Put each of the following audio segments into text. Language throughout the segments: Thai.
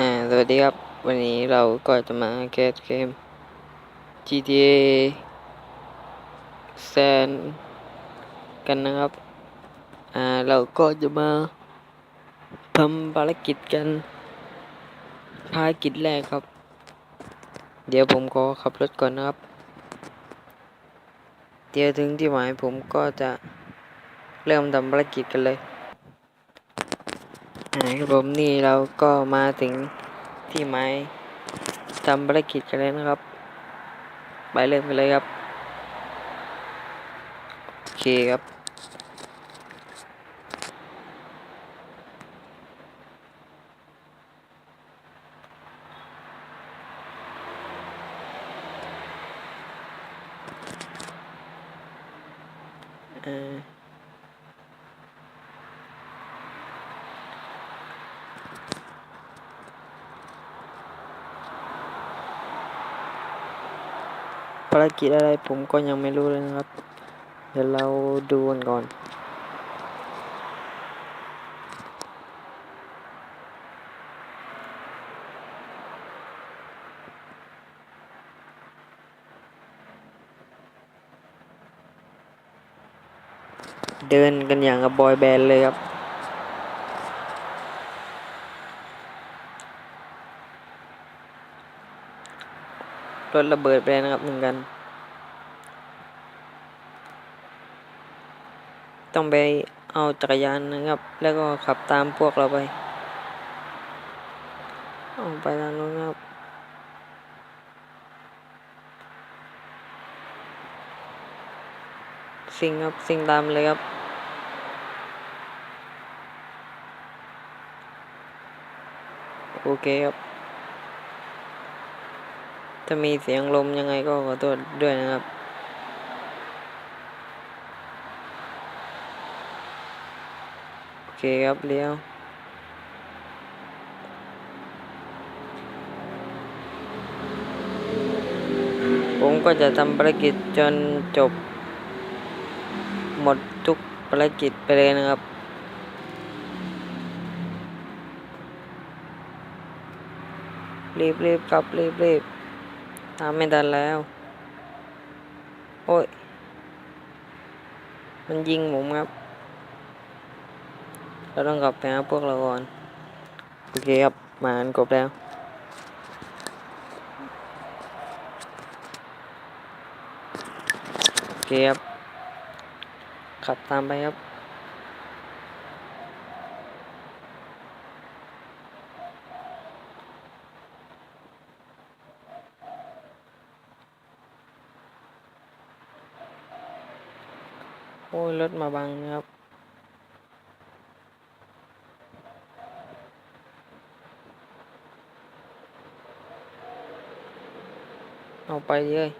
อ่าสวัสดีครับ วันนี้เราก็จะมาแคสเกม GTA San กันนะครับ อ่า เราก็จะมาทำภารกิจกัน ภารกิจแรกครับ เดี๋ยวผมขอขับรถก่อนนะครับ เดี๋ยวถึงที่หมายผมก็จะเริ่มทำภารกิจกันเลย ครับผมนี่เราก็มาถึงที่หมายทำภารกิจกันแล้วนะครับ ไปเริ่มกันเลยครับ โอเคครับอ่าารกิจอะไรผมก็ยังไม่รู้เลยนะครับ เดี๋ยวเราดูกันก่อนเดินกันอย่างกับบอยแบนด์เลยครับ รถระเบิดไปนะครับเหมือนกัน ต้องไปเอาจักรยานนะครับ แล้วก็ขับตามพวกเราไปเอาไปทางโน้นครับสิ่งครับสิ่งตามเลยครับโอเคครับ ถ้ามีเสียงลมยังไงก็ขอโทษด้วยนะครับ โอเคครับเลี้ยวผมก็จะทำภารกิจจนจบ หมดทุกภารกิจไปเลยนะครับรีบรีบครับรีบรีบ ตามไม่ทันแล้ว โอ้ย มันยิงผมครับ เราต้องกลับไปหาพวกเราก่อน โอเคครับ มาอันกบแล้วโอเคครับ ขับตามไปครับ โอ้ยรถมาบังนะครับ เอาไปเลย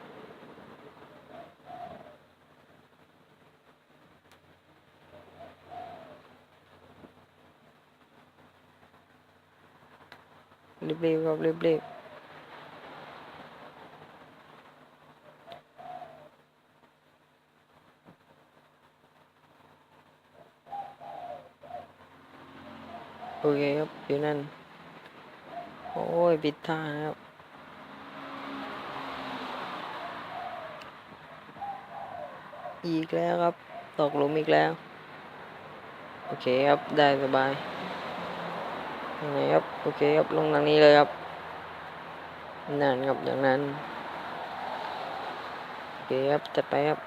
รีบๆครับรีบๆ โอเคครับอยู่นั่น โอ้ยปิดท่านะครับอีกแล้วครับ ตกหลุมอีกแล้ว โอเคครับ ได้สบายยังไงครับ โอเคครับ ลงทางนี้เลยครับนั่นครับอย่างนั้น โอเคครับจัดไปครับ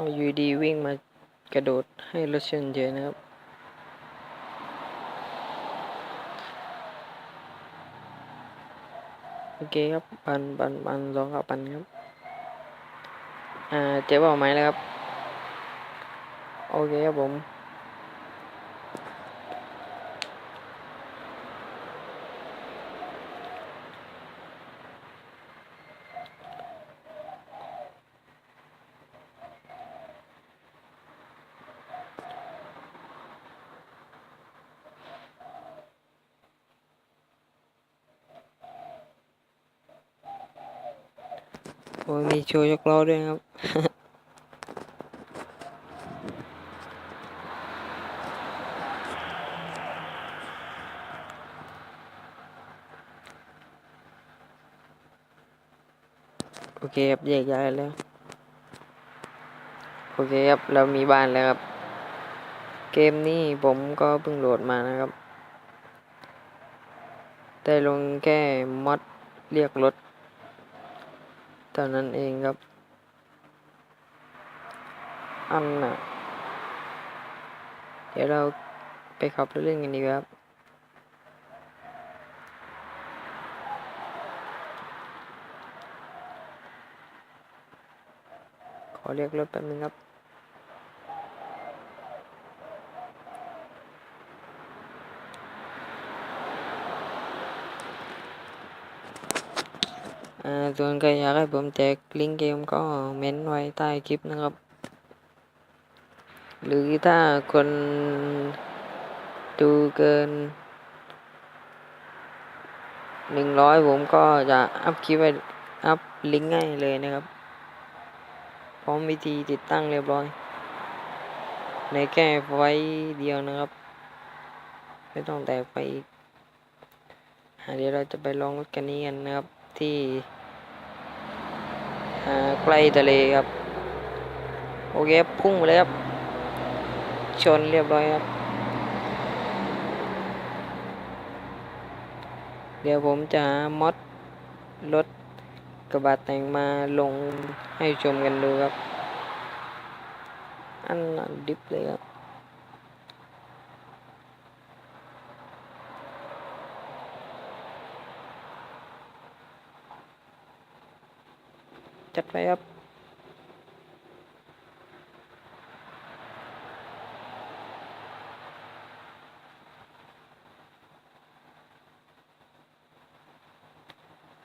เอายูดีวิ่งมากระโดดให้รถชนเยอะนะครับ โอเคครับปันปันปันลองกับปันครับ อ่าเจ๊บอกไหมแล้วครับ โอเคครับผม อ้มีโชว์ยกล้อด้วยครับ โอเคครับแยกย้ายแล้ว โอเคครับ เรามีบ้านแล้วครับ เกมนี้ผมก็เพิ่งโหลดมานะครับแต่ลงแค่มอดเรียกรถ เท่านั้นเองครับ อันน่ะ เดี๋ยวเราไปขับรถเล่นกันดีกว่าครับขอเรียกรถแป๊บนึงครับ ส่วนใครอยากให้ผมแจกลิงก์เกมก็เม้นไว้ใต้คลิปนะครับ หรือถ้าคนดูเกินหนึ่งร้อยผมก็จะอัพคลิปไว้อัพลิงก์ให้เลยนะครับ พร้อมวิธีติดตั้งเรียบร้อย ในแค่ไว้เดียวนะครับ ไม่ต้องแตกไปอีกเดี๋ยวเราจะไปลองรถกันนี้กันนะครับ ที่ใกล้ทะเลครับ โอเคพุ่งไปเลยครับ ชนเรียบร้อยครับ เดี๋ยวผมจะมอดรถกระบะแต่งมาลงให้ชมกันดูครับ อันนั้นดิฟเลยครับ จัดไปครับ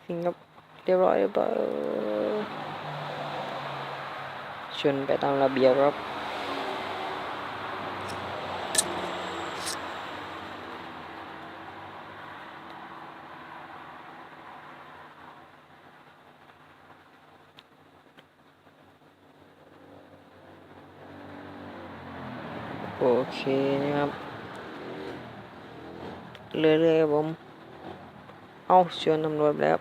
สิงครับเรียบร้อยเรียบร้อยชนไปตามระเบียบครับ เคนะครับ เรื่อยๆครับผม เอาชวนตำรวจแล้ว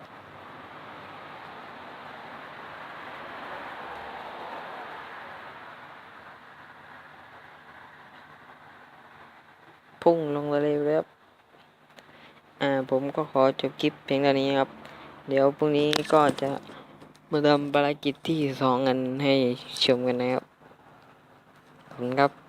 พุ่งลงทะเลไปแล้วครับอ่าผมก็ขอจบคลิปเพียงเท่านี้ครับ เดี๋ยวพรุ่งนี้ก็จะมาทำภารกิจที่สองกันให้ชมกันนะครับขอบคุณครับ